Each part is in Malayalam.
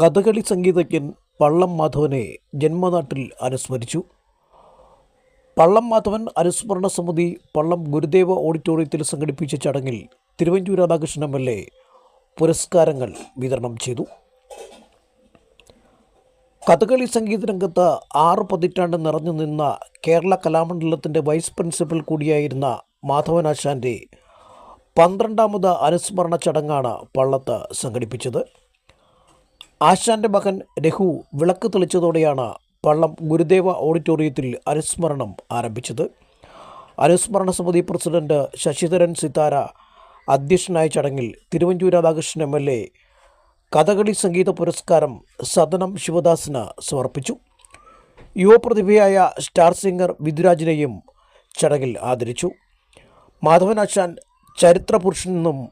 കഥകളി സംഗീതജ്ഞൻ പള്ളം മാധവനെ ജന്മനാട്ടിൽ അനുസ്മരിച്ചു. പള്ളം മാധവൻ അനുസ്മരണ സമിതി പള്ളം ഗുരുദേവ ഓഡിറ്റോറിയത്തിൽ സംഘടിപ്പിച്ച ചടങ്ങിൽ Thiruvanchoor Radhakrishnan M L A പുരസ്കാരങ്ങൾ വിതരണം ചെയ്തു. കഥകളി സംഗീത രംഗത്ത് ആറ് പതിറ്റാണ്ട് നിറഞ്ഞു നിന്ന കേരള കലാമണ്ഡലത്തിന്റെ വൈസ് പ്രിൻസിപ്പൽ കൂടിയായിരുന്ന മാധവനാശാന്റെ പന്ത്രണ്ടാമത് അനുസ്മരണ ചടങ്ങാണ് പള്ളത്ത് സംഘടിപ്പിച്ചത്. ആശാന്റെ മകൻ രഘു വിളക്ക് തെളിച്ചതോടെയാണ് പള്ളം ഗുരുദേവ ഓഡിറ്റോറിയത്തിൽ അനുസ്മരണം ആരംഭിച്ചത്. അനുസ്മരണ സമിതി പ്രസിഡന്റ് ശശിധരൻ സിത്താര അധ്യക്ഷനായ ചടങ്ങിൽ Thiruvanchoor Radhakrishnan M L A Kathakali സംഗീത പുരസ്കാരം സദനം ശിവദാസിന് സമർപ്പിച്ചു. യുവപ്രതിഭയായ സ്റ്റാർ സിംഗർ വിധുരാജിനെയും ചടങ്ങിൽ ആദരിച്ചു. മാധവൻ ചരിത്ര പുരുഷനെന്നും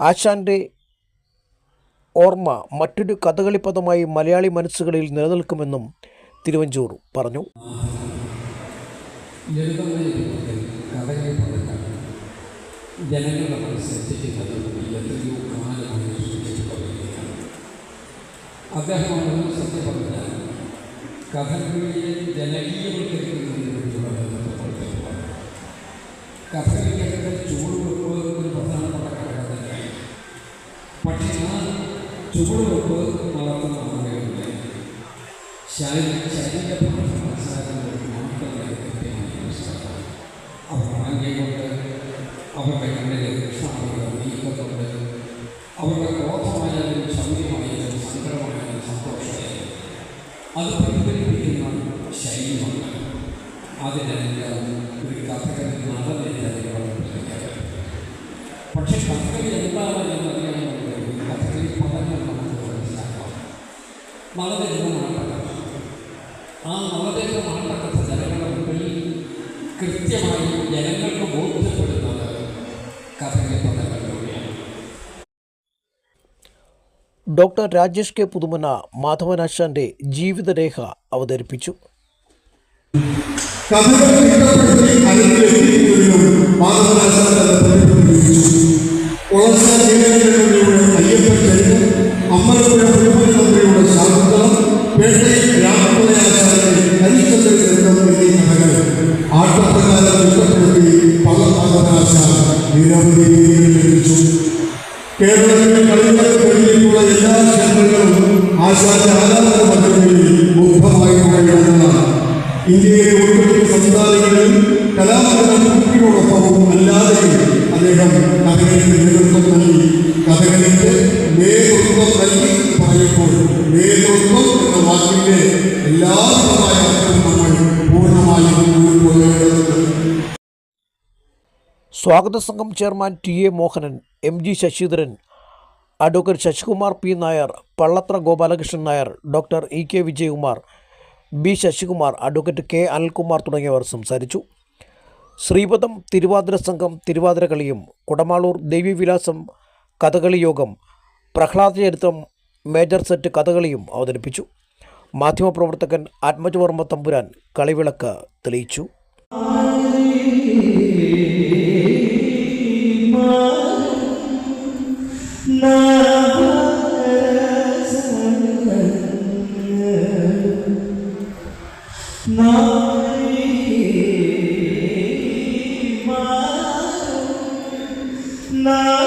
ആശാന്റെ ഓർമ്മ മറ്റൊരു കഥകളി പദമായി മലയാളി മനസ്സുകളിൽ നിലനിൽക്കുമെന്നും തിരുവഞ്ചൂർ പറഞ്ഞു. സൂക്ഷിച്ചുകൊണ്ടിരിക്കുകയാണ് അദ്ദേഹമാണ് സത്യം ചുവടുവെപ്പ് ഒരു പ്രധാനപ്പെട്ട ഘടകം തന്നെയാണ് പക്ഷേ ചുവടുവെപ്പ് നടത്തുന്ന ആളുകളുടെ ശരീര ശരീരഭാഷ മനസ്സിലാക്കുന്നവർക്ക് മാത്രമേ കൃത്യമായി മനസ്സിലാക്കാൻ അവർ ആംഗ്യമുണ്ട് അവരുടെ കണ്ണിലെ കൃഷ്ണമുണ്ട് നീക്കമുണ്ട് അവരുടെ ക്രോധമായാലും ശൗര്യമായാലും സങ്കടമായാലും സന്തോഷമായാലും അത് പ്രതിഫലിപ്പിക്കുന്ന ശൈലിയുണ്ട് അതിനെല്ലാം ഒരു കഥകളി നടന്നില്ല പക്ഷേ കഥകളി എന്താണ് എന്നറിയാമെങ്കിൽ കഥകളി പദങ്ങൾ നമുക്ക് മനസ്സിലാക്കാം നളദേവ നാട്ടകഥ ആ വളരെയധികം നാട്ടകഥ ജനങ്ങളുടെ മുമ്പിൽ കൃത്യമായി ജനങ്ങൾക്ക് ബോധ്യപ്പെടുന്നത് കഥകളി പദങ്ങളിലൂടെയാണ് ഡോക്ടർ രാജേഷ് കെ പുതുമന മാധവനാശാന്റെ ജീവിതരേഖ അവതരിപ്പിച്ചു. കഥകൾ എന്നീ കഥകൾ ആട്ടപ്രകാരം തിട്ടപ്പെടുത്തി പല മാധവനാശാൻ നിരവധി വേണ്ടിയിട്ടുള്ള എല്ലാ ക്ഷേത്രങ്ങളും ആശാന്റെ ആരാധന മണ്ഡലങ്ങളിൽ മുഗ്ധമായി കഴിയുന്നതാണ് ഇന്ത്യയിലെ ഒട്ടുമിക്ക സംസ്ഥാനങ്ങളിലും കലാമണ്ഡലം കുട്ടിയോടൊപ്പവും അല്ലാതെയും അദ്ദേഹം പറയുമ്പോൾ നേതൃത്വം എന്ന വാക്കിന്റെ എല്ലാവിധമായ അർത്ഥവും സ്വാഗത സംഘം chairman T A Mohanan M G Sasidharan advocate Sasikumar P Nair Pallathra Gopalakrishnan Nair doctor E K Vijayakumar B Sasikumar advocate K Anilkumar തുടങ്ങിയവർ സംസാരിച്ചു. ശ്രീപദം തിരുവാതിര സംഘം തിരുവാതിര കളിയും കുടമാളൂർ ദേവീവിലാസം കഥകളി യോഗം പ്രഹ്ലാദ ചരിത്രം മേജർ സെറ്റ് കഥകളിയും അവതരിപ്പിച്ചു. മാധ്യമപ്രവർത്തകൻ ആത്മജവർമ്മ തമ്പുരാൻ കളിവിളക്ക് തെളിയിച്ചു. Na